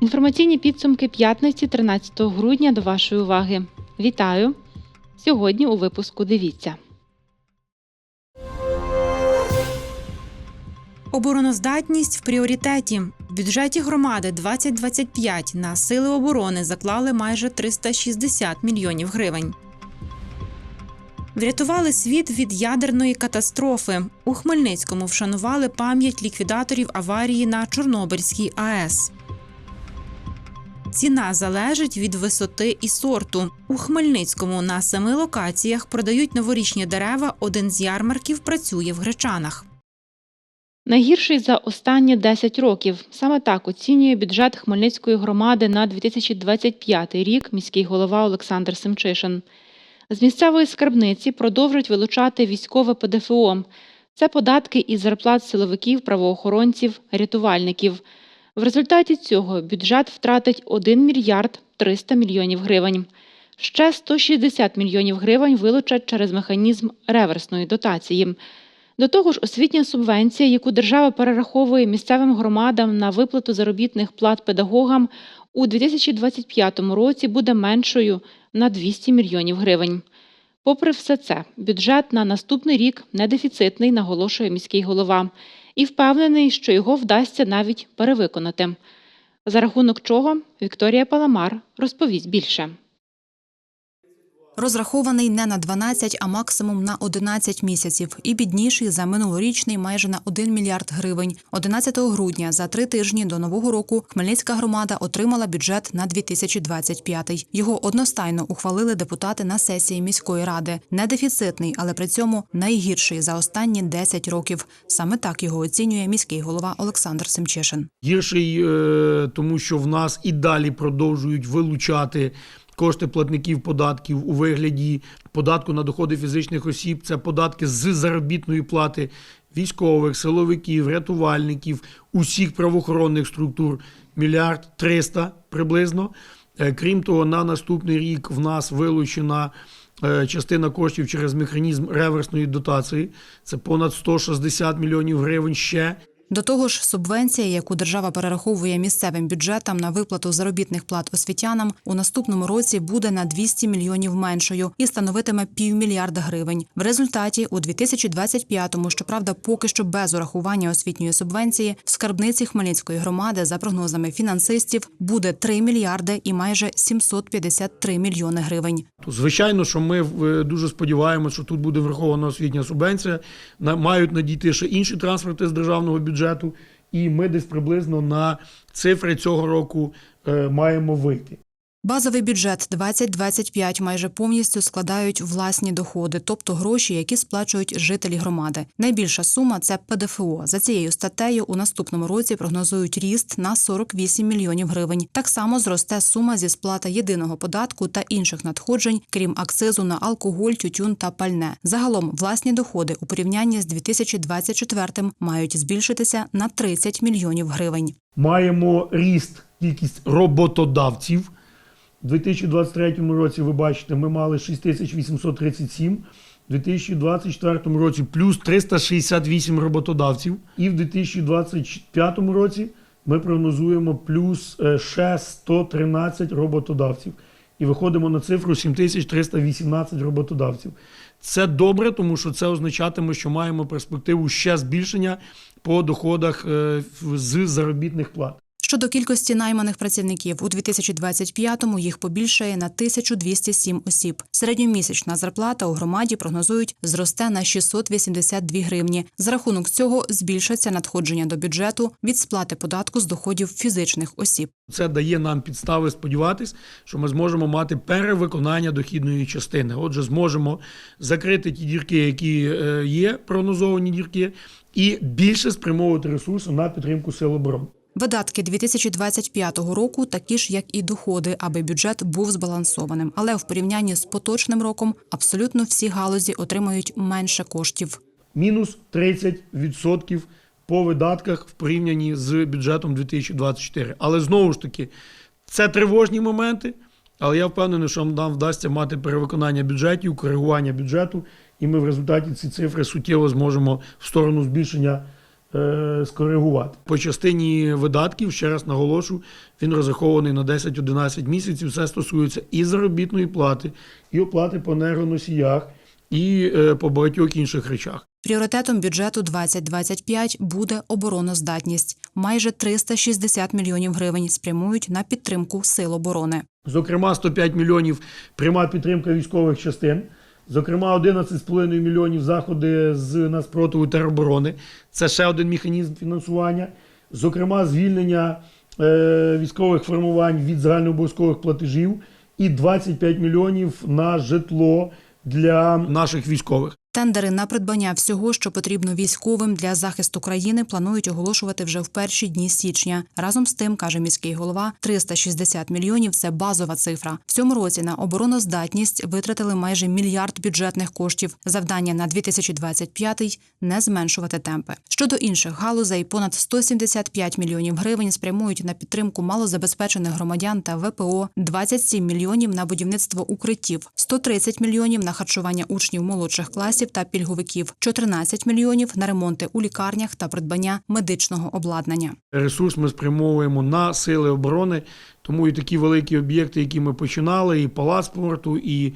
Інформаційні підсумки п'ятниці 13 грудня до вашої уваги. Вітаю! Сьогодні у випуску дивіться. Обороноздатність в пріоритеті. Бюджеті громади 2025 на сили оборони заклали майже 360 мільйонів гривень. Врятували світ від ядерної катастрофи. У Хмельницькому вшанували пам'ять ліквідаторів аварії на Чорнобильській АЕС. Ціна залежить від висоти і сорту. У Хмельницькому на семи локаціях продають новорічні дерева. Один з ярмарків працює в Гречанах. Найгірший за останні 10 років. Саме так оцінює бюджет Хмельницької громади на 2025 рік міський голова Олександр Семчишин. З місцевої скарбниці продовжують вилучати військове ПДФО. Це податки із зарплат силовиків, правоохоронців, рятувальників. В результаті цього бюджет втратить 1 мільярд 300 мільйонів гривень. Ще 160 мільйонів гривень вилучать через механізм реверсної дотації. До того ж, освітня субвенція, яку держава перераховує місцевим громадам на виплату заробітних плат педагогам, у 2025 році буде меншою на 200 мільйонів гривень. Попри все це, бюджет на наступний рік не дефіцитний, наголошує міський голова, і впевнений, що його вдасться навіть перевиконати. За рахунок чого Вікторія Паламар розповість більше. Розрахований не на 12, а максимум на 11 місяців і бідніший за минулорічний майже на 1 мільярд гривень. 11 грудня за три тижні до нового року Хмельницька громада отримала бюджет на 2025. Його одностайно ухвалили депутати на сесії міської ради. Не дефіцитний, але при цьому найгірший за останні 10 років. Саме так його оцінює міський голова Олександр Семчишин. Гірший, е, тому що в нас і далі продовжують вилучати кошти платників податків у вигляді податку на доходи фізичних осіб. Це податки з заробітної плати військових, силовиків, рятувальників, усіх правоохоронних структур мільярд триста приблизно. Е, Крім того, на наступний рік в нас вилучена. е, Частина коштів через механізм реверсної дотації це понад 160 мільйонів гривень ще. До того ж, субвенція, яку держава перераховує місцевим бюджетам на виплату заробітних плат освітянам, у наступному році буде на 200 мільйонів меншою і становитиме півмільярда гривень. В результаті у 2025-му, щоправда, поки що без урахування освітньої субвенції, в скарбниці Хмельницької громади, за прогнозами фінансистів, буде 3 мільярди і майже 753 мільйони гривень. Звичайно, що ми е, дуже сподіваємося, що тут буде врахована освітня субвенція. Мають надійти ще інші транспорти з державного бюджету, і ми десь приблизно на цифри цього року е, маємо вийти. Базовий бюджет 2025 майже повністю складають власні доходи, тобто гроші, які сплачують жителі громади. Найбільша сума це ПДФО. За цією статтею у наступному році прогнозують ріст на 48 мільйонів гривень. Так само зросте сума зі сплати єдиного податку та інших надходжень, крім акцизу на алкоголь, тютюн та пальне. Загалом власні доходи у порівнянні з 2024 мають збільшитися на 30 мільйонів гривень. Маємо ріст кількість роботодавців. У 2023 році, ви бачите, ми мали 6837. У 2024 році плюс 368 роботодавців. І в 2025 році ми прогнозуємо плюс е, ще 113 роботодавців. І виходимо на цифру 7318 роботодавців. Це добре, тому що це означатиме, що маємо перспективу ще збільшення по доходах е, з заробітних плат. Щодо кількості найманих працівників, у 2025-му їх побільшає на 1207 осіб. Середньомісячна зарплата у громаді прогнозують зросте на 682 гривні. За рахунок цього збільшаться надходження до бюджету від сплати податку з доходів фізичних осіб. Це дає нам підстави сподіватись, що ми зможемо мати перевиконання дохідної частини. Отже, зможемо закрити ті дірки, які е, є, прогнозовані дірки, і більше спрямовувати ресурси на підтримку сил оборони. Видатки 2025 року такі ж, як і доходи, аби бюджет був збалансованим. Але в порівнянні з поточним роком абсолютно всі галузі отримають менше коштів. Мінус 30% по видатках в порівнянні з бюджетом 2024. Але знову ж таки, це тривожні моменти. Але я впевнений, що нам вдасться мати перевиконання бюджетів, коригування бюджету, і ми в результаті ці цифри суттєво зможемо в сторону збільшення скоригувати. По частині видатків, ще раз наголошу, він розрахований на 10-11 місяців. Це стосується і заробітної плати, і оплати по енергоносіях, і е, по багатьох інших речах. Пріоритетом бюджету 2025 буде обороноздатність. Майже 360 мільйонів гривень спрямують на підтримку сил оборони. Зокрема, 105 мільйонів пряма підтримка військових частин. Зокрема, 11,5 мільйонів заходи з нацпротиву тероборони. Це ще один механізм фінансування. Зокрема, звільнення е, військових формувань від загальнообов'язкових платежів і 25 мільйонів на житло для наших військових. Тендери на придбання всього, що потрібно військовим для захисту країни, планують оголошувати вже в перші дні січня. Разом з тим, каже міський голова, 360 мільйонів це базова цифра. В цьому році на обороноздатність витратили майже мільярд бюджетних коштів. Завдання на 2025 – не зменшувати темпи. Щодо інших галузей, понад 175 мільйонів гривень спрямують на підтримку малозабезпечених громадян та ВПО, 27 мільйонів на будівництво укриттів, 130 мільйонів на харчування учнів молодших класів та пільговиків, 14 мільйонів на ремонти у лікарнях та придбання медичного обладнання. Ресурс ми спрямовуємо на сили оборони, тому і такі великі об'єкти, які ми починали, і палац спорту, і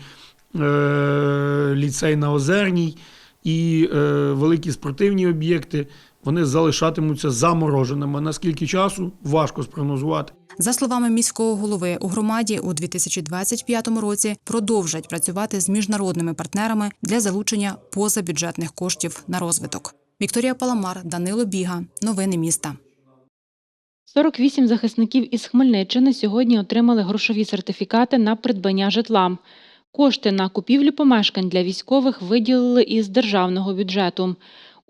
е, ліцей на Озерній, і е, великі спортивні об'єкти, вони залишатимуться замороженими. Наскільки часу важко спрогнозувати. За словами міського голови, у громаді у 2025 році продовжать працювати з міжнародними партнерами для залучення позабюджетних коштів на розвиток. Вікторія Паламар, Данило Біга. Новини міста. 48 захисників із Хмельниччини сьогодні отримали грошові сертифікати на придбання житла. Кошти на купівлю помешкань для військових виділили із державного бюджету.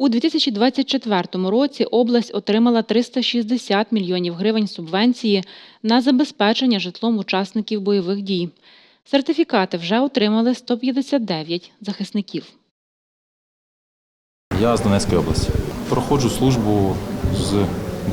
У 2024 році область отримала 360 мільйонів гривень субвенції на забезпечення житлом учасників бойових дій. Сертифікати вже отримали 159 захисників. Я з Донецької області. Проходжу службу з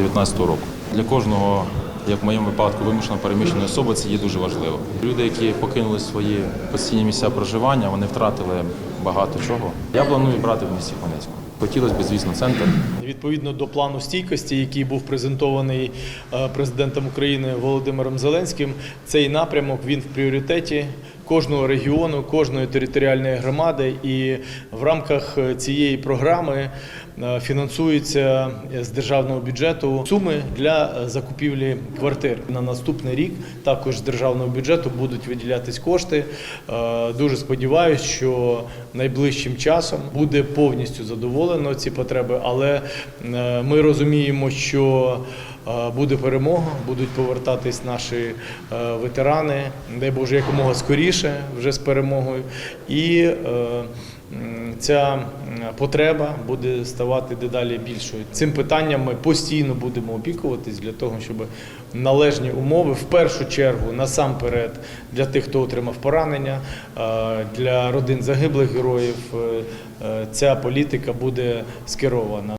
19-го року. Для кожного, як в моєму випадку, вимушено переміщеної особи, це є дуже важливо. Люди, які покинули свої постійні місця проживання, вони втратили багато чого. Я планую брати в місті Хмельницькому. Хотілося б, звісно, центр. Відповідно до плану стійкості, який був презентований е, президентом України Володимиром Зеленським, цей напрямок він в пріоритеті кожного регіону, кожної територіальної громади. І в рамках е, цієї програми е, фінансуються з державного бюджету суми для закупівлі квартир. На наступний рік також з державного бюджету будуть виділятись кошти. Дуже сподіваюся, що найближчим часом буде повністю задоволено ці потреби, але е, ми розуміємо, що е, буде перемога, будуть повертатись наші е, ветерани, дай Боже, якомога скоріше вже з перемогою. І ця потреба буде ставати дедалі більшою. Цим питанням ми постійно будемо опікуватись для того, щоб належні умови в першу чергу насамперед для тих, хто отримав поранення, е, для родин загиблих героїв. е, е, Ця політика буде скерована.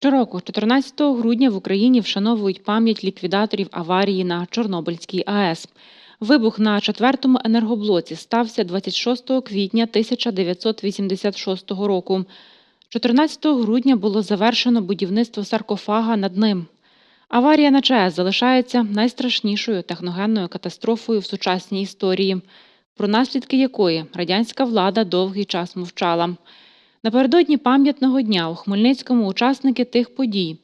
Щороку, 14 грудня, в Україні вшановують пам'ять ліквідаторів аварії на Чорнобильській АЕС. Вибух на четвертому енергоблоці стався 26 квітня 1986 року. 14 грудня було завершено будівництво саркофага над ним. Аварія на ЧАЕС залишається найстрашнішою техногенною катастрофою в сучасній історії, про наслідки якої радянська влада довгий час мовчала. Напередодні пам'ятного дня у Хмельницькому учасники тих подій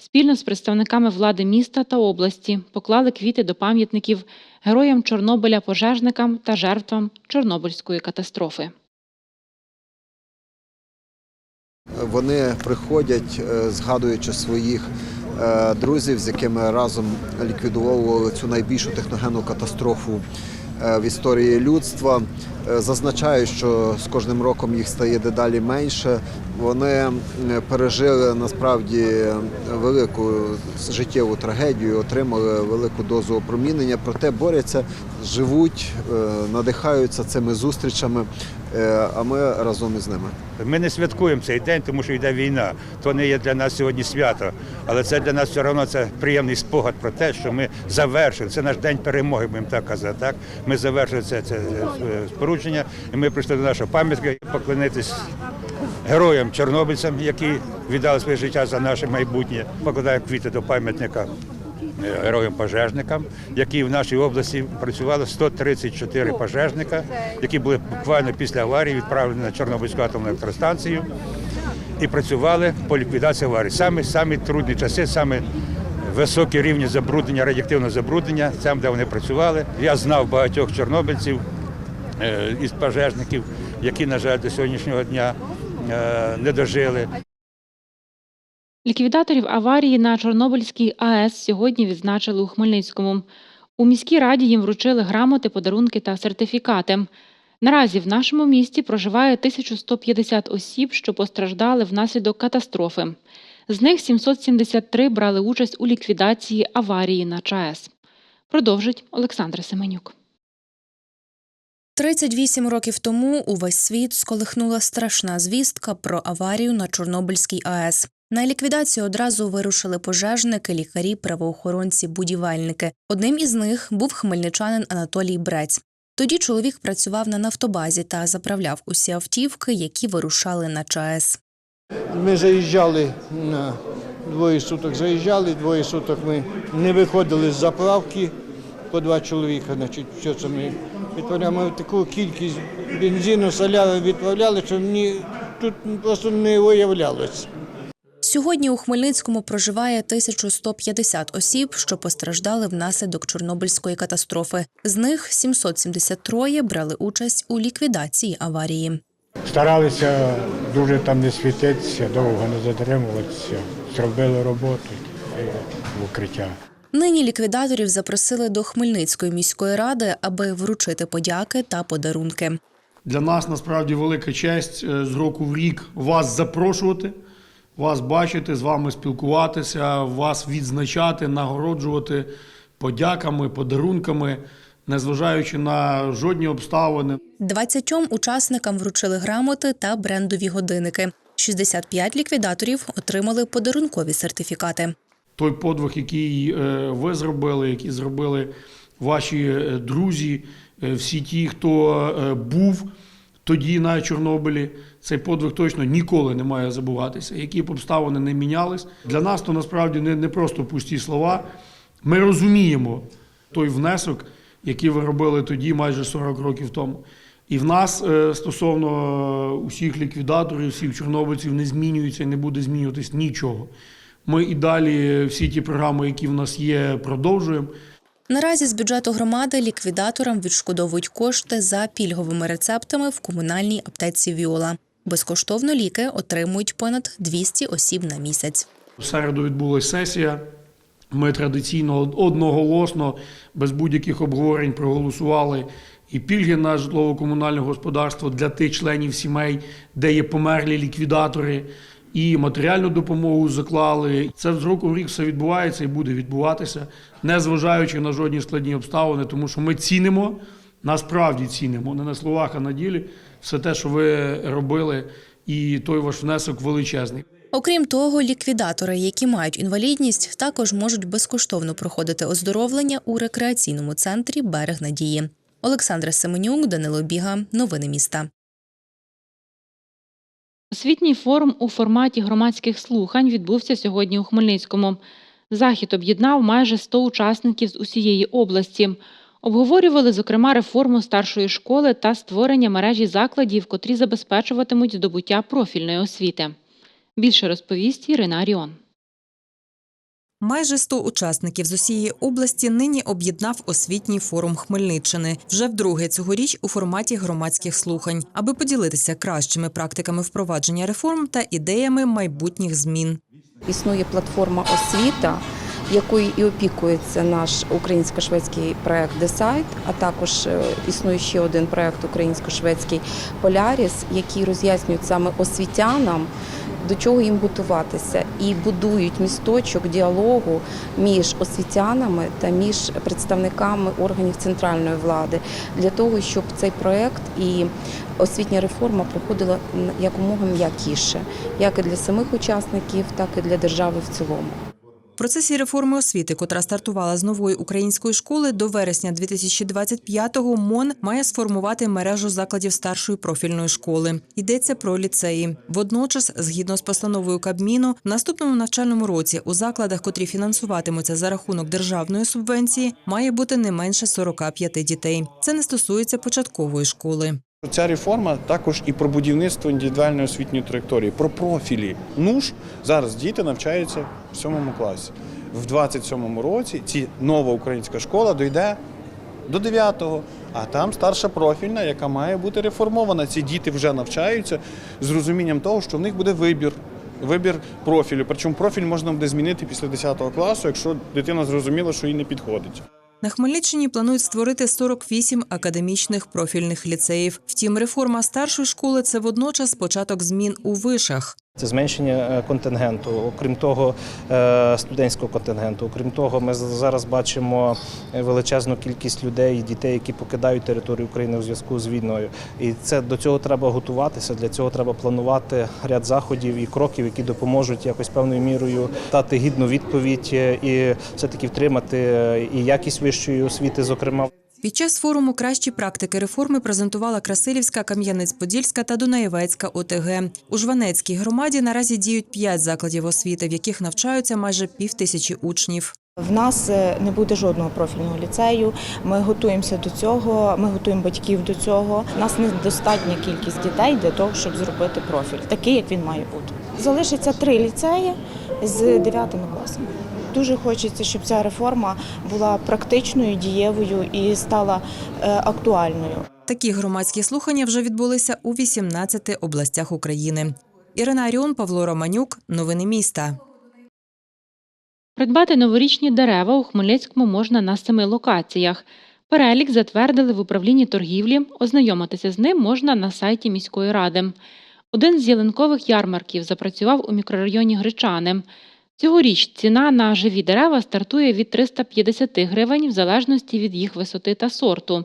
спільно з представниками влади міста та області поклали квіти до пам'ятників героям Чорнобиля, пожежникам та жертвам Чорнобильської катастрофи. Вони приходять, е, згадуючи своїх е, друзів, з якими разом ліквідовували цю найбільшу техногенну катастрофу в історії людства. Е, Зазначаю, що з кожним роком їх стає дедалі менше. Вони пережили насправді велику життєву трагедію, отримали велику дозу опромінення, проте борються, живуть, е, надихаються цими зустрічами, е, а ми разом із ними. Ми не святкуємо цей день, тому що йде війна. То не є для нас сьогодні свято. Але це для нас все одно це приємний спогад про те, що ми завершили. Це наш день перемоги, будемо так казати. Так? Ми завершили це, це, спорудження, і ми прийшли до нашого пам'ятника поклонитись героям чорнобильцям, які віддали своє життя за наше майбутнє. Покладаємо квіти до пам'ятника е, героям-пожежникам, які в нашій області працювали 134 пожежника, які були буквально після аварії відправлені на Чорнобильську атомну електростанцію і працювали по ліквідації аварії. Саме самі трудні часи, саме високі рівні забруднення, радіоактивного забруднення, там, де вони працювали. Я знав багатьох чорнобильців е, із пожежників, які, на жаль, до сьогоднішнього дня е, не дожили. Ліквідаторів аварії на Чорнобильській АЕС сьогодні відзначили у Хмельницькому. У міській раді їм вручили грамоти, подарунки та сертифікати. Наразі в нашому місті проживає 1150 осіб, що постраждали внаслідок катастрофи. З них 773 брали участь у ліквідації аварії на ЧАЕС. Продовжить Олександр Семенюк. 38 років тому увесь світ сколихнула страшна звістка про аварію на Чорнобильській АЕС. На ліквідацію одразу вирушили пожежники, лікарі, правоохоронці, будівельники. Одним із них був хмельничанин Анатолій Брець. Тоді чоловік працював на нафтобазі та заправляв усі автівки, які вирушали на ЧАЕС. Ми заїжджали на двоє суток, заїжджали, двоє суток ми не виходили з заправки по два чоловіка. Значить, що це ми відправляємо таку кількість бензину, соляри відправляли, що мені тут просто не виявлялось. Сьогодні у Хмельницькому проживає 1150 осіб, що постраждали внаслідок Чорнобильської катастрофи. З них 773 брали участь у ліквідації аварії. Старалися дуже там не світитися, довго не затримуватися. Зробили роботу в укриття. Нині ліквідаторів запросили до Хмельницької міської ради, аби вручити подяки та подарунки. Для нас насправді велика честь е, з року в рік вас запрошувати, вас бачити, з вами спілкуватися, вас відзначати, нагороджувати подяками, подарунками, незважаючи на жодні обставини. 20 учасникам вручили грамоти та брендові годинники. 65 ліквідаторів отримали подарункові сертифікати. той подвиг, який е, ви зробили, який зробили ваші е, друзі, е, всі ті, хто був тоді на Чорнобилі, цей подвиг точно ніколи не має забуватися. Які б обставини не мінялись. Для нас то насправді не просто пусті слова. Ми розуміємо той внесок, який ви робили тоді, майже 40 років тому. І в нас е, стосовно усіх ліквідаторів, всіх чорнобильців не змінюється і не буде змінюватись нічого. Ми і далі всі ті програми, які в нас є, продовжуємо. Наразі з бюджету громади ліквідаторам відшкодовують кошти за пільговими рецептами в комунальній аптеці Віола. Безкоштовно ліки отримують понад 200 осіб на місяць. В середу відбулася сесія. Ми традиційно одноголосно, без будь-яких обговорень проголосували і пільги на житлово-комунальне господарство для тих членів сімей, де є померлі ліквідатори, і матеріальну допомогу заклали. Це з року в рік все відбувається і буде відбуватися, незважаючи на жодні складні обставини, тому що ми цінимо, насправді цінимо, не на словах, а на ділі, все те, що ви робили, і той ваш внесок величезний. Окрім того, ліквідатори, які мають інвалідність, також можуть безкоштовно проходити оздоровлення у рекреаційному центрі Берег Надії. Олександра Семенюк, Данило Біга. Новини міста. Освітній форум у форматі громадських слухань відбувся сьогодні у Хмельницькому. Захід об'єднав майже 100 учасників з усієї області. Обговорювали, зокрема, реформу старшої школи та створення мережі закладів, котрі забезпечуватимуть здобуття профільної освіти. Більше розповість Ірина Аріон. Майже 100 учасників з усієї області нині об'єднав освітній форум Хмельниччини вже вдруге цьогоріч у форматі громадських слухань, аби поділитися кращими практиками впровадження реформ та ідеями майбутніх змін. Існує платформа освіта, якою і опікується наш українсько-шведський проект Десайт, а також е, існує ще один проект українсько-шведський Поляріс, який роз'яснюють саме освітянам. До чого їм готуватися, і будують місточок діалогу між освітянами та між представниками органів центральної влади для того, щоб цей проект і освітня реформа проходила якомога м'якіше, як і для самих учасників, так і для держави в цілому. Процесі реформи освіти, котра стартувала з нової української школи, до вересня 2025-го МОН має сформувати мережу закладів старшої профільної школи. Йдеться про ліцеї. Водночас, згідно з постановою Кабміну, в наступному навчальному році у закладах, котрі фінансуватимуться за рахунок державної субвенції, має бути не менше 45 дітей. Це не стосується початкової школи. Ця реформа також і про будівництво індивідуальної освітньої траєкторії, про профілі. НУШ зараз діти навчаються в сьомому класі. В 27-му році ці нова українська школа дойде до 9-го, а там старша профільна, яка має бути реформована. Ці діти вже навчаються з розумінням того, що в них буде вибір. Вибір профілю. Причому профіль можна буде змінити після 10 класу, якщо дитина зрозуміла, що їй не підходить. На Хмельниччині планують створити 48 академічних профільних ліцеїв. Втім, реформа старшої школи це водночас початок змін у вишах. Це зменшення е, контингенту, окрім того, е, студентського контингенту. Окрім того, ми зараз бачимо е, величезну кількість людей, дітей, які покидають територію України у зв'язку з війною. І це до цього треба готуватися. Для цього треба планувати ряд заходів і кроків, які допоможуть якось певною мірою дати гідну відповідь і все таки втримати і якість вищої освіти, зокрема. Під час форуму кращі практики реформи презентувала Красилівська, Кам'янець-Подільська та Дунаєвецька ОТГ. У Жванецькій громаді наразі діють п'ять закладів освіти, в яких навчаються майже півтисячі учнів. В нас е, не буде жодного профільного ліцею. Ми готуємося до цього. Ми готуємо батьків до цього. У нас недостатня кількість дітей для того, щоб зробити профіль, такий як він має бути. Залишиться три ліцеї з дев'ятими класами. Дуже хочеться, щоб ця реформа була практичною, дієвою і стала е, актуальною. Такі громадські слухання вже відбулися у 18 областях України. Ірина Аріон, Павло Романюк. Новини міста. Придбати новорічні дерева у Хмельницькому можна на семи локаціях. Перелік затвердили в управлінні торгівлі. Ознайомитися з ним можна на сайті міської ради. Один з ялинкових ярмарків запрацював у мікрорайоні Гречани. Цьогоріч ціна на живі дерева стартує від 350 гривень в залежності від їх висоти та сорту.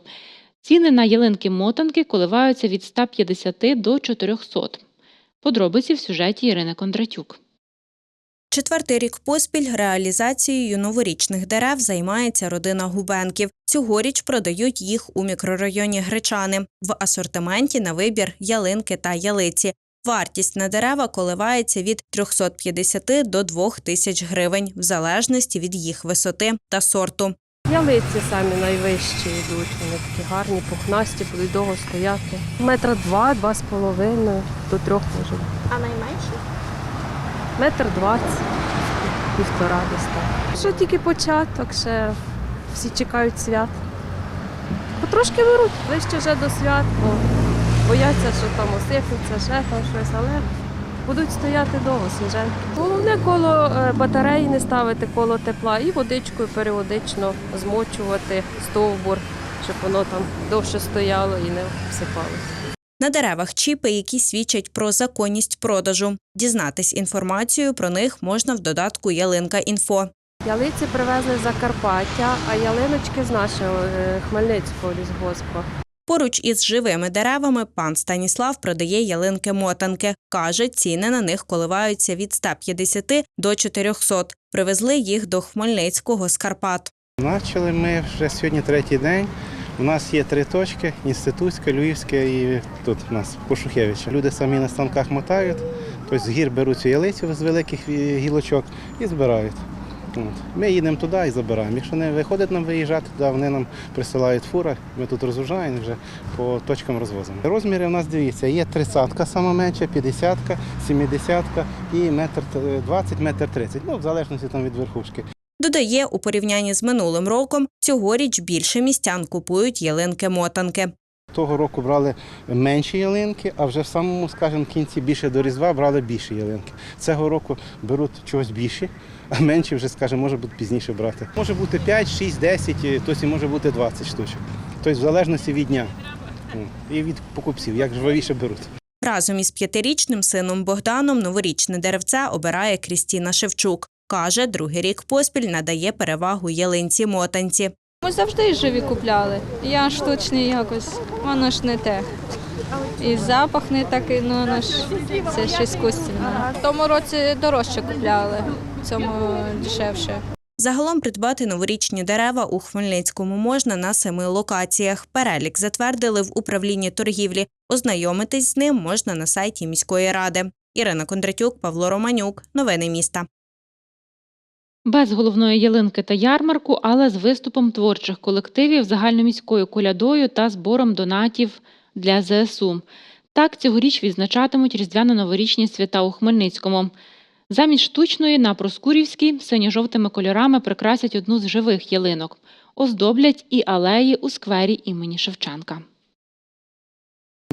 Ціни на ялинки-мотанки коливаються від 150 до 400. Подробиці в сюжеті Ірини Кондратюк. Четвертий рік поспіль реалізацією новорічних дерев займається родина Губенків. Цьогоріч продають їх у мікрорайоні Гречани. В асортименті на вибір ялинки та ялиці. Вартість на дерева коливається від 350 до 2000 гривень, в залежності від їх висоти та сорту. Ялиці самі найвищі йдуть, вони такі гарні, пухнасті, будуть довго стояти. Метра два, два з половиною, до трьох може. А найменші? Метр двадцять, півтора десь так. Ще тільки початок, ще всі чекають свят. Потрошки беруть, ближче вже до свят, бо бояться, що там осипеться, ще там щось, але будуть стояти довго свіженькі. Головне коло е, батареї не ставити коло тепла і водичкою періодично змочувати стовбур, щоб воно там довше стояло і не всипалося. На деревах чіпи, які свідчать про законність продажу. Дізнатись інформацію про них можна в додатку Ялинка Інфо. Ялиці привезли з Закарпаття, а ялиночки з нашого е, Хмельницького лісгоспу. Поруч із живими деревами пан Станіслав продає ялинки-мотанки. Каже, ціни на них коливаються від 150 до 400. Привезли їх до Хмельницького з Карпат. Почали ми вже сьогодні третій день. У нас є три точки: інститутська, Львівська і тут у нас Пошухевича. Люди самі на станках мотають, тобто з гір беруть цю ялицю з великих гілочок і збирають. От. Ми їдемо туди і забираємо. Якщо не виходить нам виїжджати, туди вони нам присилають фура, ми тут розгружаємо вже по точкам розвозимо. Розміри у нас дивіться, є 30-ка сама менша, 50-ка, 70-ка і метр 20, метр 30, ну в залежності там від верхушки. Додає, у порівнянні з минулим роком цьогоріч більше містян купують ялинки-мотанки. Того року брали менші ялинки, а вже в самому, скажімо, кінці більше до Різдва брали більші ялинки. Цього року беруть чогось більше, а менші вже, скажімо, може бути пізніше брати. Може бути 5, 6, 10, і може бути 20 штучок. Тобто в залежності від дня і від покупців, як жвавіше беруть. Разом із п'ятирічним сином Богданом новорічне деревце обирає Крістіна Шевчук. Каже, другий рік поспіль надає перевагу ялинці мотанці. Ми завжди живі купляли. Я штучний якось, воно ж не те. І запах не такий, ну воно ж це ж іскусственне. В тому році дорожче купляли, в цьому дешевше. Загалом придбати новорічні дерева у Хмельницькому можна на семи локаціях. Перелік затвердили в управлінні торгівлі. Ознайомитись з ним можна на сайті міської ради. Ірина Кондратюк, Павло Романюк. Новини міста. Без головної ялинки та ярмарку, але з виступом творчих колективів, загальноміською колядою та збором донатів для ЗСУ. Так цьогоріч відзначатимуть різдвяно-новорічні свята у Хмельницькому. Замість штучної на Проскурівській синьо-жовтими кольорами прикрасять одну з живих ялинок. Оздоблять і алеї у сквері імені Шевченка.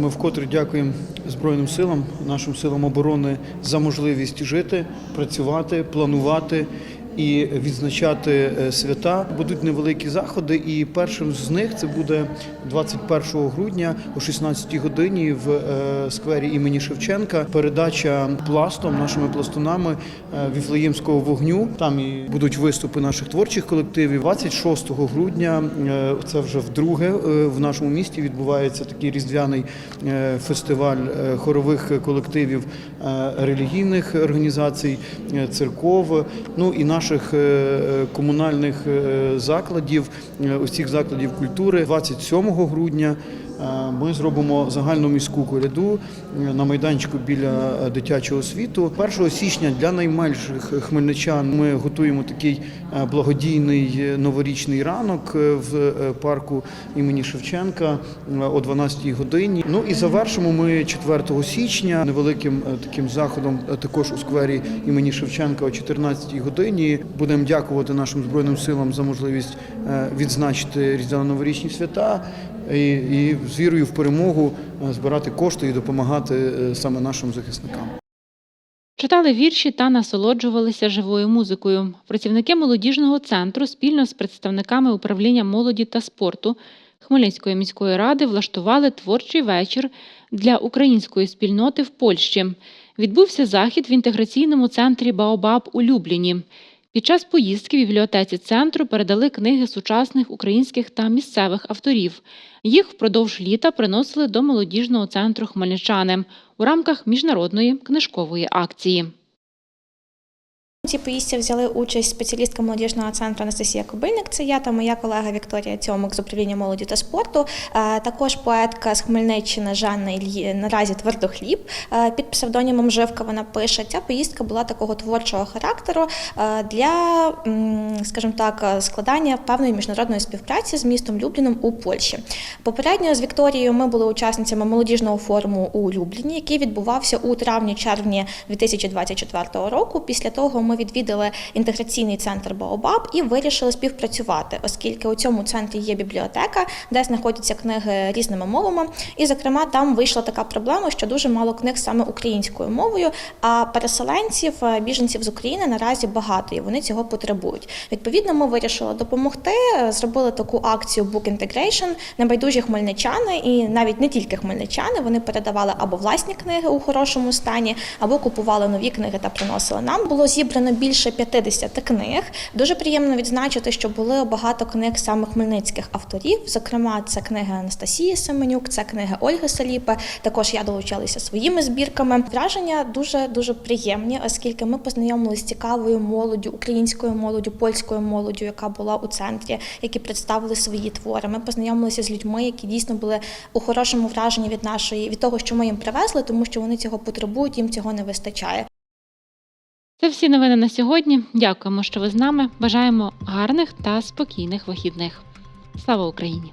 Ми вкотре дякуємо Збройним силам, нашим силам оборони за можливість жити, працювати, планувати і відзначати е, свята. Будуть невеликі заходи, і першим з них це буде 21 грудня о 16 годині в е, сквері імені Шевченка. Передача пластом нашими пластунами е, віфлеємського вогню. Там і будуть виступи наших творчих колективів. 26 грудня це вже вдруге в нашому місті відбувається такий різдвяний фестиваль хорових колективів релігійних організацій, церков, ну і наших е, комунальних е, закладів, е, усіх закладів культури. 27 грудня е, ми зробимо загальну міську коляду е, на майданчику біля е, дитячого світу. 1 січня для найменших хмельничан ми готуємо такий е, благодійний новорічний ранок в парку імені Шевченка о 12 годині. Ну і завершимо ми 4 січня невеликим таким заходом, також у сквері імені Шевченка о 14 годині. Будемо дякувати нашим збройним силам за можливість відзначити різдвяно-новорічні свята і, і з вірою в перемогу е, збирати кошти і допомагати е, саме нашим захисникам. Читали вірші та насолоджувалися живою музикою. Працівники молодіжного центру спільно з представниками управління молоді та спорту Хмельницької міської ради влаштували творчий вечір для української спільноти в Польщі. Відбувся захід в інтеграційному центрі Баобаб у Любліні. Під час поїздки в бібліотеці центру передали книги сучасних українських та місцевих авторів. Їх впродовж літа приносили до молодіжного центру хмельничани у рамках міжнародної книжкової акції. У цій поїздці взяли участь спеціалістка молодіжного центру Анастасія Кобильник, це я та моя колега Вікторія Цьомик з управління молоді та спорту. Е, Також поетка з Хмельниччини Жанна Ільї наразі твердохліб е, під псевдонімом Живка. Вона пише. Ця поїздка була такого творчого характеру е, для, скажімо так, складання певної міжнародної співпраці з містом Любліном у Польщі. Попередньо з Вікторією ми були учасницями молодіжного форуму у Любліні, який відбувався у травні-червні 2024 року. Після того ми відвідали інтеграційний центр Баобаб і вирішили співпрацювати, оскільки у цьому центрі є бібліотека, де знаходяться книги різними мовами. І, зокрема, там вийшла така проблема, що дуже мало книг саме українською мовою. А переселенців, е, біженців з України наразі багато і вони цього потребують. Відповідно, ми вирішили допомогти. е, Зробили таку акцію Book Integration. Небайдужі хмельничани, і навіть не тільки хмельничани. Вони передавали або власні книги у хорошому стані, або купували нові книги та приносили. Нам було зібрано більше 50 книг. Дуже приємно відзначити, що були багато книг саме хмельницьких авторів. Зокрема, це книги Анастасії Семенюк, це книги Ольги Саліпи. Також я долучалася своїми збірками. Враження дуже дуже приємні, оскільки ми познайомилися з цікавою молоддю, українською молоддю, польською молоддю, яка була у центрі, які представили свої твори. Ми познайомилися з людьми, які дійсно були у хорошому враженні від нашої від того, що ми їм привезли, тому що вони цього потребують, їм цього не вистачає. Це всі новини на сьогодні. Дякуємо, що ви з нами. Бажаємо гарних та спокійних вихідних. Слава Україні!